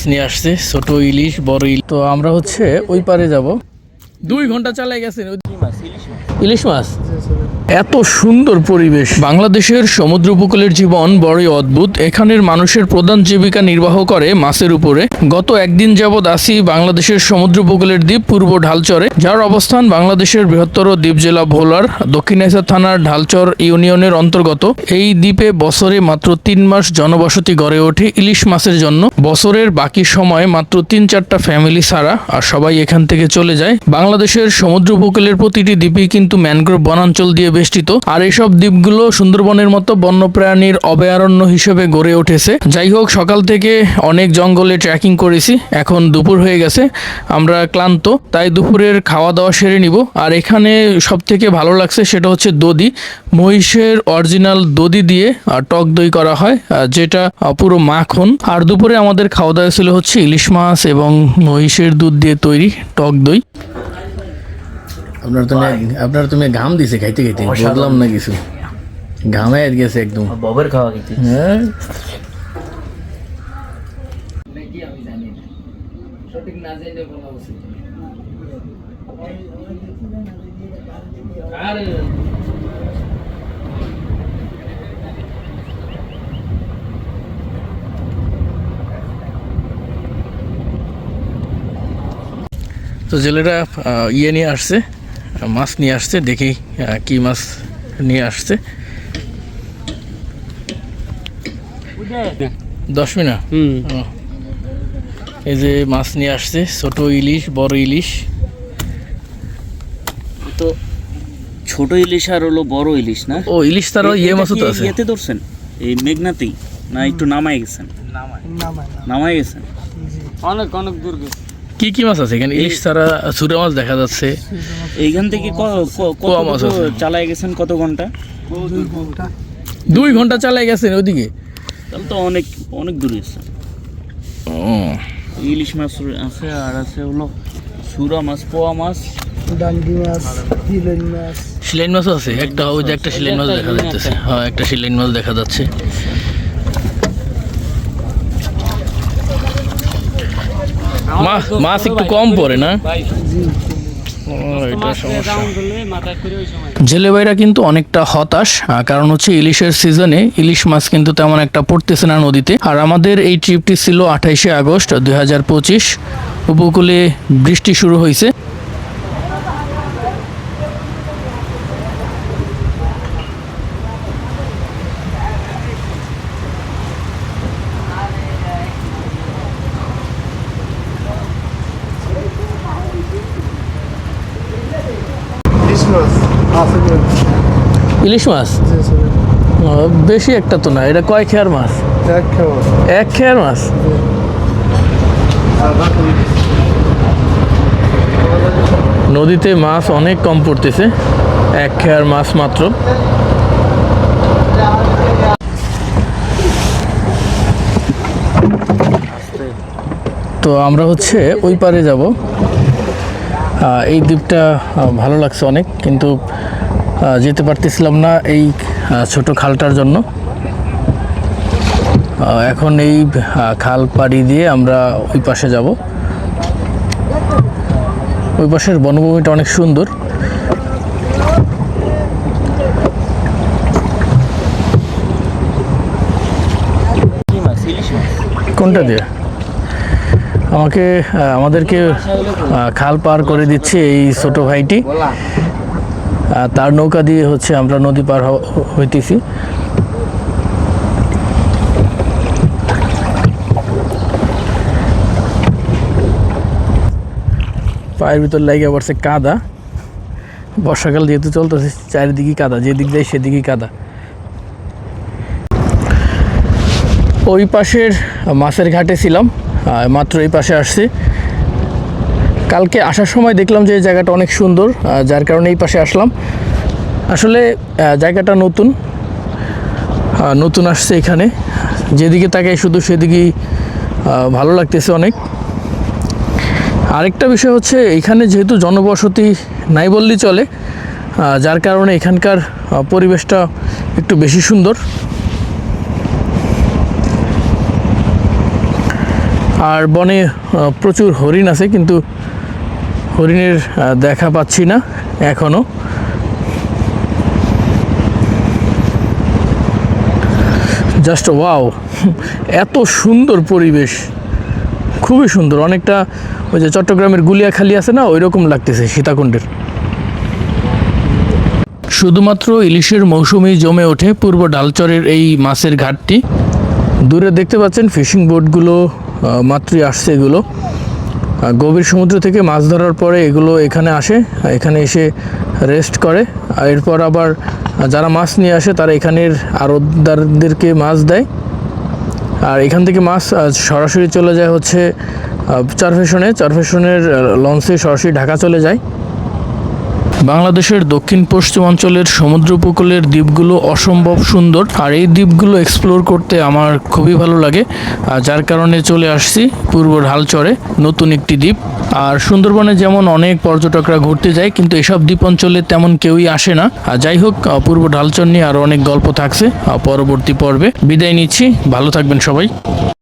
মাছ নিয়ে আসছে, ছোট ইলিশ, বড় ইলিশ। তো আমরা হচ্ছে ওই পারে যাব। দুই ঘণ্টা চালাই গেছেন। ওই- ইলিশ মাছ? এত সুন্দর পরিবেশ। বাংলাদেশের সমুদ্র উপকূলের জীবন বড়ই অদ্ভুত। এখানের মানুষের প্রধান জীবিকা নির্বাহ করে মাছের উপরে। গত একদিন যাবৎ আসি বাংলাদেশের সমুদ্র উপকূলের দ্বীপ পূর্ব ঢালচরে। যার অবস্থান বাংলাদেশের বৃহত্তর দ্বীপ জেলা ভোলার দক্ষিণেশ্বর থানার ঢালচর ইউনিয়নের অন্তর্গত। এই দ্বীপে বছরে মাত্র তিন মাস জনবসতি গড়ে ওঠে ইলিশ মাছের জন্য। বছরের বাকি সময় মাত্র তিন চারটা ফ্যামিলি ছাড়া আর সবাই এখান থেকে চলে যায়। বাংলাদেশের সমুদ্র উপকূলের প্রতিটি দ্বীপই কিন্তু ম্যানগ্রোভ বনাঞ্চল দিয়ে বেষ্টিত, আর এইসব দ্বীপগুলো সুন্দরবনের মতো বন্যপ্রাণীর অভয়ারণ্য হিসেবে গড়ে উঠেছে। যাই হোক, সকাল থেকে অনেক জঙ্গলে ট্রেকিং করেছি, এখন দুপুর হয়ে গেছে, আমরা ক্লান্ত, তাই দুপুরের খাওয়া দাওয়া সেরে নিব। আর এখানে সব থেকে ভালো লাগছে সেটা হচ্ছে দদি মহিষের অরিজিনাল দধি দিয়ে টক দই করা হয় যেটা পুরো মাখন। আর দুপুরে আমাদের খাওয়া দাওয়া ছিল হচ্ছে ইলিশ মাছ এবং মহিষের দুধ দিয়ে তৈরি টক দই। আপনার তুমি আপনার তুমি ঘাম দিছে খাইতে খাইতে। বুঝলাম না কিছু। ঘামে গেছে একদম। ববের খাওয়া খেতে হ্যাঁ। তো জেলেরা ইয়ে নিয়ে আসছে। মাছ নিয়ে আসছে দেখি কি মাছ নিয়ে আসছে। দশ মিনিট? এই যে মাছ নিয়ে আসছে ছোট ইলিশ বড় ইলিশ। তো ছোট ইলিশ আর হলো বড় ইলিশ না? ও ইলিশ তারও ইয়ে মাছও তো আছে। ইয়েতে ধরছেন? এই মেঘনাতেই? না একটু নামাই গেছেন? নামাই গেছেন? অনেক অনেক দূর গেছে। কি কি মাছ আছে এখানে? ইলিশ তারা চুরা মাছ দেখা যাচ্ছে। এইখান থেকে কত মাছ। চালাই গেছেন? কত ঘণ্টা? দুই ঘণ্টা চালাই গেছেন ওইদিকে? তাহলে তো অনেক অনেক দূরে গেছেন ও। ইলিশ মাছ আছে আর আছে হলো সুরা মাছ পোয়া মাছ। মাছ হিলেন মাছ। শিলাইন মাছও আছে। একটা ওই যে একটা শিলাইন মাছ দেখা যাচ্ছে। হ্যাঁ একটা শিলাইন মাছ দেখা যাচ্ছে। মাছ একটু কম পড়ে না? জেলে ভাইরা কিন্তু অনেকটা হতাশ কারণ হচ্ছে ইলিশের সিজনে ইলিশ মাছ কিন্তু তেমন একটা পড়তেছে না নদীতে। আর আমাদের এই ট্রিপটি ছিল আঠাইশে আগস্ট দুই হাজার পঁচিশ। উপকূলে বৃষ্টি শুরু হয়েছে ইলিশ মাছ আছে ইলিশ মাছ? বেশি একটা তো না এটা কয় খেয়ার মাছ? এক খেয়ার মাছ। নদীতে মাছ অনেক কম পড়তেছে এক খেয়ার মাছ মাত্র। তো আমরা হচ্ছে ওই পারে যাব। এই দ্বীপটা ভালো লাগছে অনেক কিন্তু যেতে পারতেছিলাম না এই ছোট খালটার জন্য। এখন এই খাল পাড়ি দিয়ে আমরা ওই পাশে যাব। ওই পাশের বনভূমিটা অনেক সুন্দর। কোনটা দিয়ে? আমাকে আমাদেরকে খাল পার করে দিচ্ছে এই ছোট ভাইটি। তার নৌকা দিয়ে হচ্ছে আমরা নদী পার হইতেছি। পায়ের ভিতর লাগিয়ে পড়ছে কাদা। বর্ষাকাল যেহেতু চলতেছে চারিদিকে কাদা যেদিক যায় সেদিকেই কাদা। ওই পাশের মাছের ঘাটে ছিলাম মাত্র এই পাশে আসছি। কালকে আসার সময় দেখলাম যে এই জায়গাটা অনেক সুন্দর যার কারণে এই পাশে আসলাম। আসলে জায়গাটা নতুন নতুন আসছে এখানে। যেদিকে তাকাই শুধু সেদিকেই ভালো লাগতেছে অনেক। আরেকটা বিষয় হচ্ছে, এখানে যেহেতু জনবসতি নাই বললেই চলে যার কারণে এখানকার পরিবেশটা একটু বেশি সুন্দর। আর বনে প্রচুর হরিণ আছে, কিন্তু হরিণের দেখা পাচ্ছি না এখনও জাস্ট ওয়াও এত সুন্দর পরিবেশ। খুবই সুন্দর, অনেকটা ওই যে চট্টগ্রামের গুলিয়াখালি আছে না ওই রকম লাগতেছে সীতাকুণ্ডের। শুধুমাত্র ইলিশের মৌসুমেই জমে ওঠে পূর্ব ডালচরের এই মাছের ঘাটটি দূরে দেখতে পাচ্ছেন ফিশিং বোটগুলো মাত্রই আসছে এগুলো। গভীর সমুদ্র থেকে মাছ ধরার পরে এগুলো এখানে আসে, এখানে এসে রেস্ট করে। আর এরপর আবার যারা মাছ নিয়ে আসে, তারা এখানের আড়তদারদেরকে মাছ দেয়। আর এখান থেকে মাছ সরাসরি চলে যায় হচ্ছে চারফেশনে চারফেশনের লঞ্চে সরাসরি ঢাকা চলে যায়। বাংলাদেশের দক্ষিণ পশ্চিম অঞ্চলের সমুদ্র উপকূলের দ্বীপগুলো অসম্ভব সুন্দর। আর এই দ্বীপগুলো এক্সপ্লোর করতে আমার খুবই ভালো লাগে। আর যার কারণে চলে আসছি পূর্ব ঢালচরে, নতুন একটি দ্বীপ। আর সুন্দরবনে যেমন অনেক পর্যটকরা ঘুরতে যায়, কিন্তু এসব দ্বীপ অঞ্চলে তেমন কেউই আসে না। আর যাই হোক পূর্ব ঢালচর নিয়ে আরও অনেক গল্প থাকছে পরবর্তী পর্বে। বিদায় নিচ্ছি, ভালো থাকবেন সবাই।